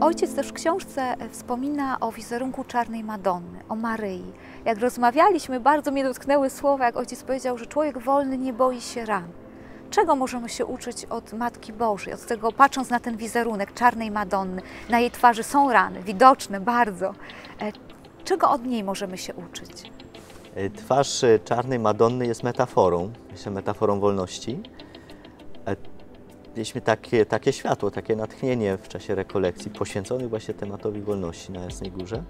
Ojciec też w książce wspomina o wizerunku czarnej Madonny, o Maryi. Jak rozmawialiśmy, bardzo mnie dotknęły słowa, jak ojciec powiedział, że człowiek wolny nie boi się ran. Czego możemy się uczyć od Matki Bożej, od tego, patrząc na ten wizerunek czarnej Madonny, na jej twarzy są rany, widoczne bardzo. E, Czego od niej możemy się uczyć? E, Twarz e, czarnej Madonny jest metaforą, myślę, metaforą wolności. Mieliśmy takie, takie światło, takie natchnienie w czasie rekolekcji poświęconych właśnie tematowi wolności na Jasnej Górze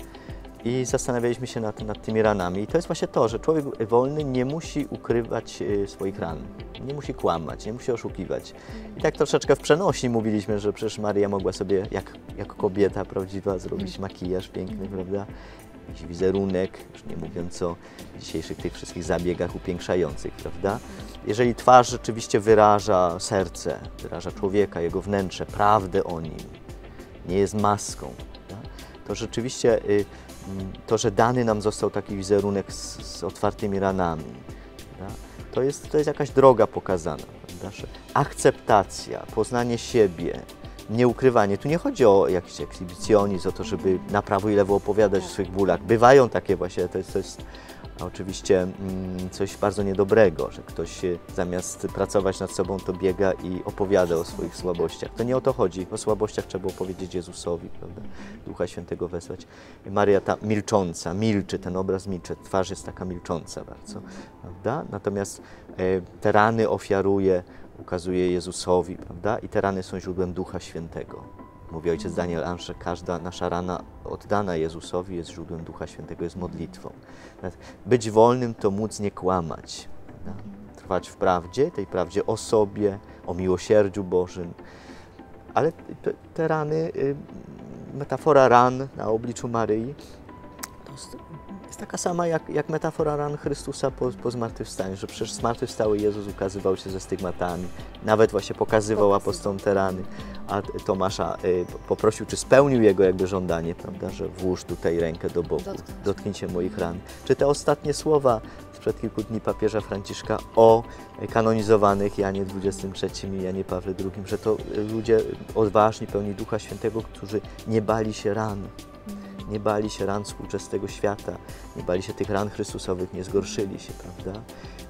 i zastanawialiśmy się nad, nad tymi ranami. I to jest właśnie to, że człowiek wolny nie musi ukrywać e, swoich ran, nie musi kłamać, nie musi oszukiwać. I tak troszeczkę w przenośni mówiliśmy, że przecież Maria mogła sobie, jak, jak kobieta prawdziwa, zrobić makijaż piękny, prawda? jakiś wizerunek, już nie mówiąc o dzisiejszych tych wszystkich zabiegach upiększających, prawda? Jeżeli twarz rzeczywiście wyraża serce, wyraża człowieka, jego wnętrze, prawdę o nim, nie jest maską, prawda? to rzeczywiście y, mm, to, że dany nam został taki wizerunek z, z otwartymi ranami, to, jest, to jest jakaś droga pokazana, akceptacja, poznanie siebie, nieukrywanie. Tu nie chodzi o jakiś ekshibicjonizm, o to, żeby na prawo i lewo opowiadać o swoich bólach. Bywają takie właśnie, to jest, to jest oczywiście mm, coś bardzo niedobrego, że ktoś się zamiast pracować nad sobą, to biega i opowiada o swoich słabościach. To nie o to chodzi. O słabościach trzeba opowiedzieć Jezusowi, prawda? Ducha Świętego wezwać. Maria ta milcząca, milczy, ten obraz milczy, twarz jest taka milcząca bardzo, prawda? Natomiast e, te rany ofiaruje ukazuje Jezusowi, prawda? I te rany są źródłem Ducha Świętego. Mówi ojciec Daniel Ansz, że każda nasza rana oddana Jezusowi jest źródłem Ducha Świętego, jest modlitwą. Być wolnym to móc nie kłamać, prawda? trwać w prawdzie, tej prawdzie o sobie, o miłosierdziu Bożym. Ale te, rany, y, metafora ran na obliczu Maryi, jest, taka sama jak, jak metafora ran Chrystusa po, po zmartwychwstaniu, że przecież zmartwychwstały Jezus ukazywał się ze stygmatami, nawet właśnie pokazywał apostołom te rany, a Tomasza y, poprosił, czy spełnił jego jakby żądanie, prawda, że włóż tutaj rękę do boku, dotknijcie moich ran. Czy te ostatnie słowa sprzed kilku dni papieża Franciszka o kanonizowanych Janie XXIII i Janie Pawle II, że to ludzie odważni, pełni Ducha Świętego, którzy nie bali się ran, nie bali się ran współczesnego świata, nie bali się tych ran Chrystusowych, nie zgorszyli się, prawda?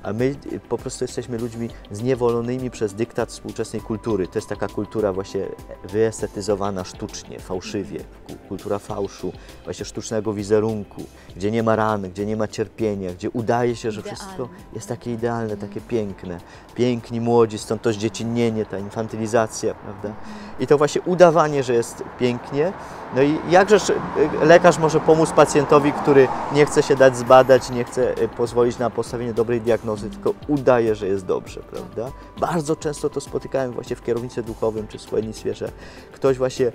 A my y, po prostu jesteśmy ludźmi zniewolonymi przez dyktat współczesnej kultury. To jest taka kultura właśnie wyestetyzowana sztucznie, fałszywie, kultura fałszu, właśnie sztucznego wizerunku, gdzie nie ma ran, gdzie nie ma cierpienia, gdzie udaje się, że Idealne. wszystko jest takie idealne, takie piękne. Piękni młodzi, stąd to zdziecinnienie, ta infantylizacja, prawda? I to właśnie udawanie, że jest pięknie. No i jakżeż y, lekarz może pomóc pacjentowi, który nie chce się dać zbadać, nie chce y, pozwolić na postawienie dobrej diagnozy, tylko udaje, że jest dobrze, prawda? Bardzo często to spotykałem właśnie w kierownictwie duchowym czy w słownictwie, że ktoś właśnie y,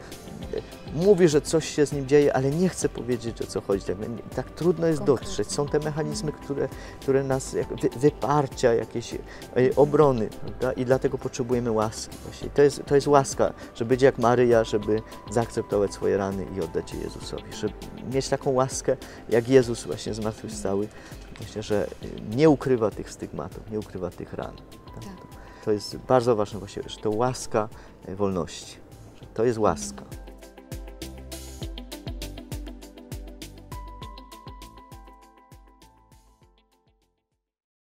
mówi, że coś się z nim dzieje, ale nie chce powiedzieć, o co chodzi. Tak, tak trudno jest Konkretnie. dotrzeć. Są te mechanizmy, które, które nas, jak wy, wyparcia, jakieś e, obrony, prawda? I dlatego potrzebujemy łaski. Właśnie. To, jest, to jest łaska, żeby być jak Maryja, żeby zaakceptować swoje rany i oddać je Jezusowi. Żeby mieć taką łaskę, jak Jezus właśnie zmartwychwstały, właśnie, że nie ukrywa tych stygmatów, nie ukrywa tych ran. Tak? Tak. To jest bardzo ważne właśnie, że to łaska wolności. To jest łaska.